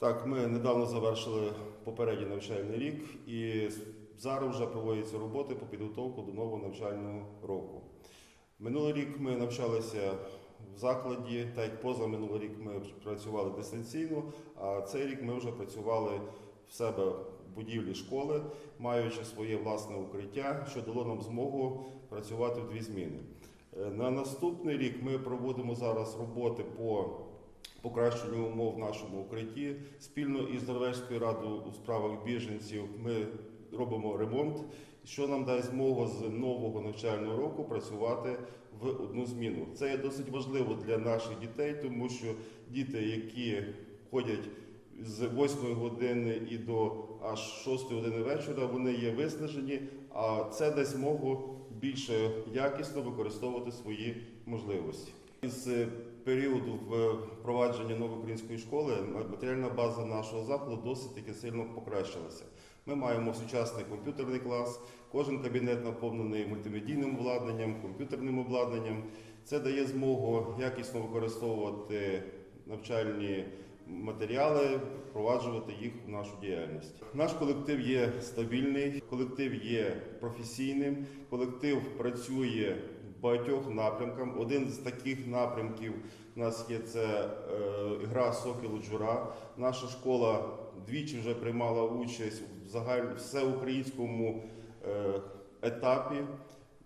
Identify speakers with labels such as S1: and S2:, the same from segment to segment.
S1: Так, ми недавно завершили попередній навчальний рік і зараз вже проводяться роботи по підготовку до нового навчального року. Минулий рік ми навчалися в закладі, так як поза минулий рік ми працювали дистанційно, а цей рік ми вже працювали в себе в будівлі школи, маючи своє власне укриття, що дало нам змогу працювати в дві зміни. Е, На наступний рік ми проводимо зараз роботи по покращенню умов в нашому укритті. Спільно із Норвезькою радою у справах біженців ми робимо ремонт, що нам дасть змогу з нового навчального року працювати в одну зміну. Це є досить важливо для наших дітей, тому що діти, які ходять з 8 години і до аж 6 години вечора, вони є виснажені, а це дасть змогу більше якісно використовувати свої можливості. Із е, періоду впровадження нової української школи матеріальна база нашого закладу досить таки сильно покращилася. Ми маємо сучасний комп'ютерний клас, кожен кабінет наповнений мультимедійним обладнанням, комп'ютерним обладнанням. Це дає змогу якісно використовувати навчальні матеріали, впроваджувати їх в нашу діяльність. Наш колектив є стабільний, колектив є професійним, колектив працює багатьох напрямках. Один з таких напрямків у нас є це е, гра Сокіл Джура. Наша школа двічі вже приймала участь в загальному всеукраїнському е, етапі.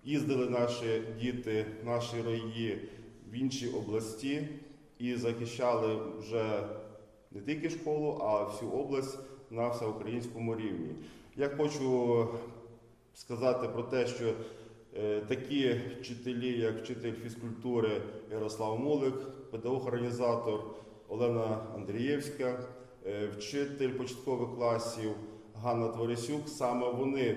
S1: Їздили наші діти, наші рої в інші області і захищали вже не тільки школу, а всю область на всеукраїнському рівні. Я хочу сказати про те, що такі вчителі, як вчитель фізкультури Ярослав Мулик, педагог-організатор Олена Андрієвська, е, вчитель початкових класів Ганна Творисюк, саме вони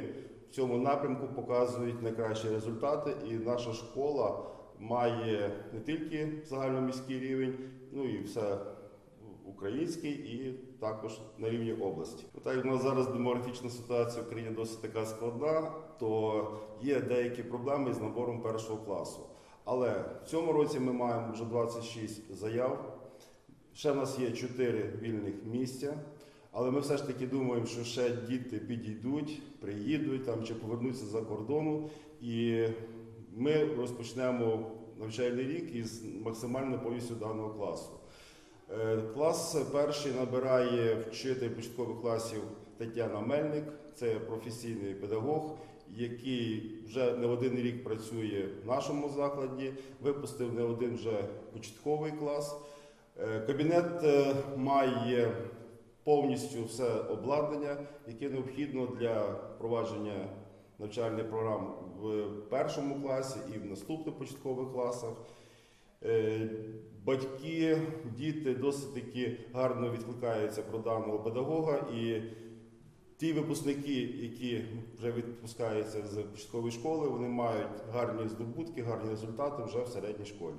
S1: в цьому напрямку показують найкращі результати, і наша школа має не тільки загальноміський рівень, ну і все український, і також на рівні області. Ну, Так як у нас зараз демографічна ситуація в країні досить така складна, то є деякі проблеми з набором першого класу. Але в цьому році ми маємо вже 26 заяв. Ще в нас є 4 вільних місця. Але ми все ж таки думаємо, що ще діти підійдуть, приїдуть там чи повернуться за кордону, і ми розпочнемо навчальний рік із максимально повністю даного класу. Е, Клас перший набирає вчитель початкових класів Тетяна Мельник, це професійний педагог, який вже не один рік працює в нашому закладі, випустив не один вже початковий клас. Е, Кабінет е, має повністю все обладнання, яке необхідно для впровадження навчальних програм в першому класі і в наступних початкових класах. Е, Батьки, діти досить таки гарно відкликаються про даного педагога, і ті випускники, які вже відпускаються з початкової школи, вони мають гарні здобутки, гарні результати вже в середній школі.